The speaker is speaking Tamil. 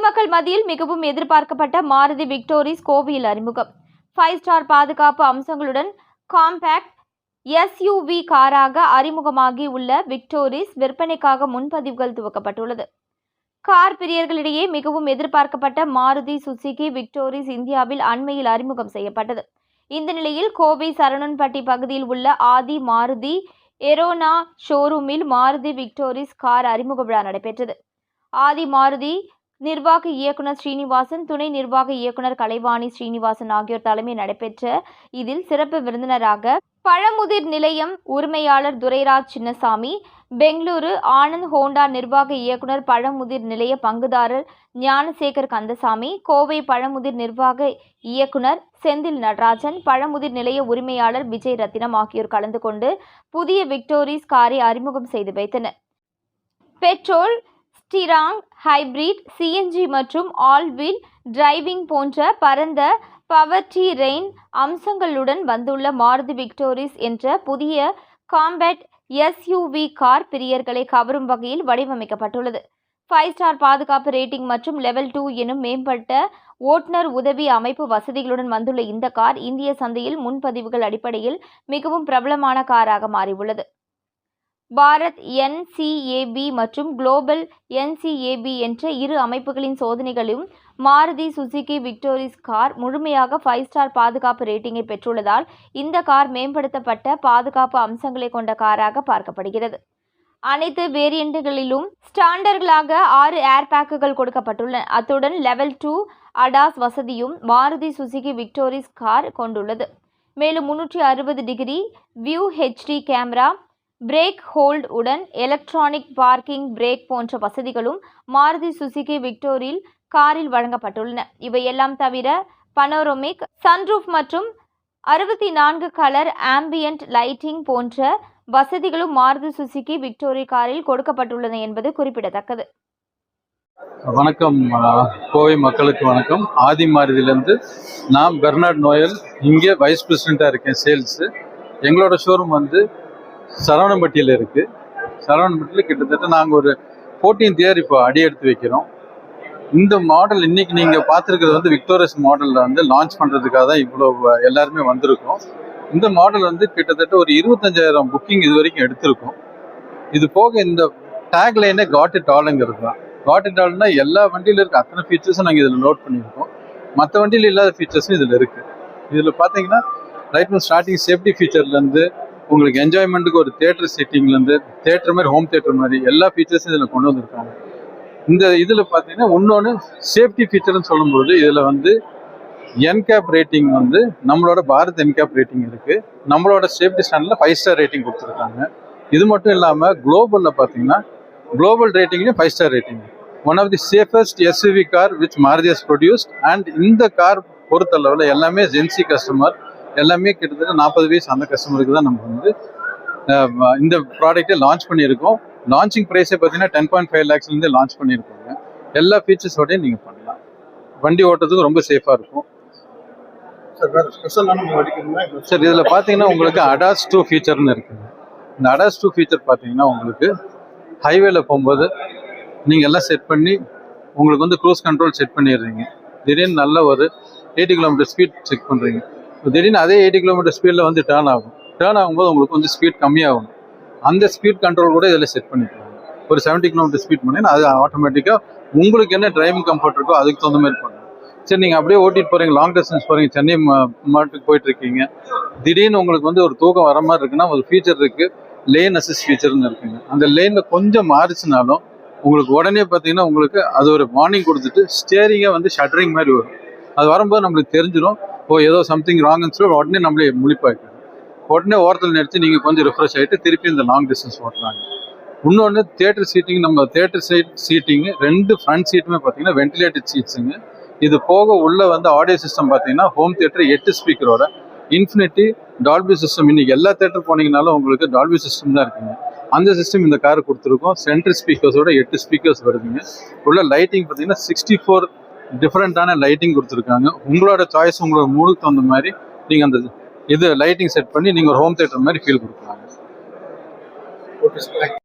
பொதுமக்கள் மத்தியில் மிகவும் எதிர்பார்க்கப்பட்ட மாருதி விக்டோரிஸ் கோவையில் அறிமுகம். ஃபைவ் ஸ்டார் பாதுகாப்பு அம்சங்களுடன் காம்பேக்ட் எஸ்யூவி காராக அறிமுகமாகி உள்ள விக்டோரிஸ் விற்பனைக்காக முன்பதிவுகள் துவக்கப்பட்டுள்ளது. கார் பிரியர்களிடையே மிகவும் எதிர்பார்க்கப்பட்ட மாருதி சுசுகி விக்டோரிஸ் இந்தியாவில் அண்மையில் அறிமுகம் செய்யப்பட்டது. இந்த நிலையில் கோவை சரணன்பட்டி பகுதியில் உள்ள ஆதி மாருதி எரோனா ஷோரூமில் மாருதி விக்டோரிஸ் கார் அறிமுக விழா நடைபெற்றது. ஆதி மாருதி நிர்வாக இயக்குனர் ஸ்ரீனிவாசன் துணை நிர்வாக இயக்குனர் கலைவாணி ஸ்ரீனிவாசன் ஆகியோர் தலைமையில் நடைபெற்ற இதில் சிறப்பு விருந்தினராக பழமுதிர் நிலையம் உரிமையாளர் துரைராஜ் சின்னசாமி பெங்களூரு ஆனந்த் ஹோண்டா நிர்வாக இயக்குனர் பழமுதிர் நிலைய பங்குதாரர் ஞானசேகர் கந்தசாமி கோவை பழமுதிர் நிர்வாக இயக்குனர் செந்தில் நடராஜன் பழமுதிர் நிலைய உரிமையாளர் விஜய் ரத்தினம் ஆகியோர் கலந்து கொண்டு புதிய விக்டோரிஸ் காரை அறிமுகம் செய்து வைத்தனர். பெட்ரோல் ஸ்டிராங் ஹைபிரிட் சிஎன்ஜி மற்றும் ஆல்வீல் டிரைவிங் போன்ற பரந்த பவர்டி ரெயின் அம்சங்களுடன் வந்துள்ள மாருதி விக்டோரிஸ் என்ற புதிய காம்பேட் எஸ்யூவி கார் பிரியர்களை கவரும் வகையில் வடிவமைக்கப்பட்டுள்ளது. ஃபைவ் ஸ்டார் பாதுகாப்பு ரேட்டிங் மற்றும் லெவல் டூ எனும் மேம்பட்ட ஓட்டுநர் உதவி அமைப்பு வசதிகளுடன் வந்துள்ள இந்த கார் இந்திய சந்தையில் முன்பதிவுகள் அடிப்படையில் மிகவும் பிரபலமான காராக மாறியுள்ளது. பாரத் என்சிஏபி மற்றும் குளோபல் என்சிஏபி என்ற இரு அமைப்புகளின் சோதனைகளிலும் மாருதி சுசுகி விக்டோரிஸ் கார் முழுமையாக ஃபைவ் ஸ்டார் பாதுகாப்பு ரேட்டிங்கை பெற்றுள்ளதால் இந்த கார் மேம்படுத்தப்பட்ட பாதுகாப்பு அம்சங்களை கொண்ட காராக பார்க்கப்படுகிறது. அனைத்து வேரியண்ட்டுகளிலும் ஸ்டாண்டர்களாக ஆறு ஏர் பேக்குகள் கொடுக்கப்பட்டுள்ளன அத்துடன் லெவல் டூ அடாஸ் வசதியும் மாருதி சுசுகி விக்டோரிஸ் கார் கொண்டுள்ளது. மேலும் முன்னூற்றி அறுபது degree view HD camera brake hold உடன் எலக்ட்ரானிக் பார்க்கிங் பிரேக் போன்ற வசதிகளும் மாருதி சுசுகி விக்டோரியில் காரில் வழங்கப்பட்டுள்ளன. இவையெல்லாம் தவிர பனோரோமிக் சன்ரூஃப் மற்றும் அறுபத்தி நான்கு கலர் ஆம்பியன்ட் லைட்டிங் போன்ற வசதிகளும் மாருதி சுசுகி விக்டோரி காரில் கொடுக்கப்பட்டுள்ளன என்பது குறிப்பிடத்தக்கது. வணக்கம் கோவை மக்களுக்கு வணக்கம். ஆதி மாருதியிலேருந்து நான் பெர்னார்ட் நோயல். இங்கே வைஸ் பிரசிடெண்ட்டாக இருக்கேன் சேல்ஸு. எங்களோட ஷோரூம் வந்து சரவணம்பட்டியில் இருக்குது சரவணம்பட்டியில் கிட்டத்தட்ட நாங்கள் ஒரு ஃபோர்டீன் இயர் இப்போ அடி எடுத்து வைக்கிறோம். இந்த மாடல் இன்னைக்கு நீங்கள் பார்த்துருக்கிறது வந்து விக்டோரியஸ் மாடலில் வந்து லான்ச் பண்ணுறதுக்காக தான் இவ்வளோ எல்லாருமே வந்திருக்கோம். இந்த மாடல் வந்து கிட்டத்தட்ட ஒரு இருபத்தஞ்சாயிரம் புக்கிங் இது வரைக்கும் எடுத்திருக்கோம். இது போக இந்த டேக் லைனே காட் இட் ஆளுங்கிறது தான். காட் இட் ஆல்னா எல்லா வண்டியில இருக்க அத்தனை ஃபீச்சர்ஸும் நாங்கள் இதில் நோட் பண்ணியிருக்கோம். மற்ற வண்டியில் இல்லாத ஃபீச்சர்ஸும் இதில் இருக்குது இதில் பார்த்தீங்கன்னா ரைட் ஃப்ரம் ஸ்டார்டிங் சேஃப்டி ஃபீச்சர்லேருந்து உங்களுக்கு என்ஜாய்மெண்ட்டுக்கு ஒரு தேட்டர் செட்டிங்லேருந்து தேட்டர் மாதிரி ஹோம் தேட்டர் மாதிரி எல்லா ஃபீச்சர்ஸும் இதில் கொண்டு வந்திருக்காங்க. இந்த இதில் பார்த்தீங்கன்னா இன்னொன்று சேஃப்டி ஃபீச்சர்னு சொல்லும்போது இதில் வந்து என்கேப் ரேட்டிங் வந்து நம்மளோட பாரத் என்கேப் ரேட்டிங் இருக்குது நம்மளோட சேஃப்டி ஸ்டாண்டில் ஃபைவ் ஸ்டார் ரேட்டிங் கொடுத்துருக்காங்க. இது மட்டும் இல்லாமல் குளோபலில் பார்த்தீங்கன்னா global ரேட்டிங்லேயும் five star rating one of the safest SUV car which Maruti has produced and இந்த கார் பொறுத்தளவில் எல்லாமே ஜென்சி கஸ்டமர் எல்லாமே கிட்டத்தட்ட நாற்பது வயசு அந்த கஸ்டமருக்கு தான் நம்ம வந்து இந்த ப்ராடக்ட்டை லான்ச் பண்ணியிருக்கோம். லான்ச்சிங் ப்ரைஸே பார்த்தீங்கன்னா டென் பாயிண்ட் ஃபைவ் லேக்ஸ்லேருந்து லான்ச் பண்ணியிருக்கோங்க. எல்லா ஃபீச்சர்ஸோடய நீங்கள் பண்ணலாம். வண்டி ஓட்டுறதுக்கு ரொம்ப சேஃபாக இருக்கும். சார் இதில் பார்த்தீங்கன்னா உங்களுக்கு அடாஸ் டூ ஃபீச்சர்னு இருக்குங்க இந்த அடாஸ் டூ ஃபீச்சர் பார்த்தீங்கன்னா உங்களுக்கு ஹைவேல போகும்போது நீங்கள் எல்லாம் செட் பண்ணி உங்களுக்கு வந்து க்ரூஸ் கண்ட்ரோல் செட் பண்ணிடுறீங்க. திடீர்னு நல்ல ஒரு எயிட்டி கிலோமீட்டர் ஸ்பீட் செக் பண்ணுறீங்க திடீர்னு அதே எயிட்டி கிலோமீட்டர் ஸ்பீடில் வந்து டேர்ன் ஆகும். டேர்ன் ஆகும்போது உங்களுக்கு வந்து ஸ்பீட் கம்மியாகும். அந்த ஸ்பீட் கண்ட்ரோல் கூட இதில் செட் பண்ணிக்கலாம். ஒரு 70 கிலோமீட்டர் ஸ்பீட் பண்ணிங்கன்னா அது ஆட்டோமேட்டிக்காக உங்களுக்கு என்ன டிரைவிங் கம்ஃபர்ட் இருக்கோ அதுக்கு தகுந்த மாதிரி பண்ணும் சரி நீங்கள் அப்படியே ஓட்டிட்டு போகிறீங்க லாங் டிஸ்டன்ஸ் போகிறீங்க சென்னை ம- மாட்டுக்கு போயிட்டு இருக்கீங்க. திடீர்னு உங்களுக்கு வந்து ஒரு தூக்கம் வர மாதிரி இருக்குன்னா ஒரு ஃபீச்சர் இருக்குது லேன் அசிஸ்ட் ஃபீச்சர்னு இருக்குங்க. அந்த லேனில் கொஞ்சம் மாறிச்சுனாலும் உங்களுக்கு உடனே பார்த்தீங்கன்னா உங்களுக்கு அது ஒரு வார்னிங் கொடுத்துட்டு ஸ்டேரிங்கே வந்து ஷட்டரிங் மாதிரி வரும். அது வரும்போது நம்மளுக்கு தெரிஞ்சிடும் ஓ ஏதோ சம்திங் ராங்னு சொல்லி உடனே நம்மளே முழிப்பாய்க்கும் உடனே ஓரத்தில் நிறுத்தி நீங்கள் கொஞ்சம் ரிஃப்ரெஷ் ஆகிட்டு திருப்பி இந்த லாங் டிஸ்டன்ஸ் ஓட்டுறாங்க. இன்னொன்று தேட்டர் சீட்டிங் நம்ம தேட்டர் சீட் சீட்டிங் ரெண்டு ஃப்ரண்ட் சீட்டுமே பார்த்தீங்கன்னா வென்டிலேட்டட் சீட்ஸுங்க இது போக உள்ள வந்து ஆடியோ சிஸ்டம் பார்த்தீங்கன்னா ஹோம் தேட்டர் எட்டு ஸ்பீக்கரோட இன்ஃபினிட்டி டால்பி சிஸ்டம் இன்னைக்கு எல்லா தேட்டர் போனீங்கனாலும் உங்களுக்கு டால்பி சிஸ்டம் தான் இருக்குங்க. அந்த சிஸ்டம் இந்த கார் கொடுத்துருக்கோம். சென்ட்ரல் ஸ்பீக்கர்ஸோட எட்டு ஸ்பீக்கர்ஸ் வருதுங்க. உள்ள லைட்டிங் பார்த்தீங்கன்னா சிக்ஸ்டி ஃபோர் டிஃப்ரெண்ட்டான லைட்டிங் கொடுத்துருக்காங்க. உங்களோட சாய்ஸ் உங்களோட மூடுக்கு தகுந்த மாதிரி நீங்கள் அந்த இது லைட்டிங் செட் பண்ணி நீங்கள் ஒரு ஹோம் தேட்டர் மாதிரி ஃபீல் கொடுக்கலாம் ஓகே சார்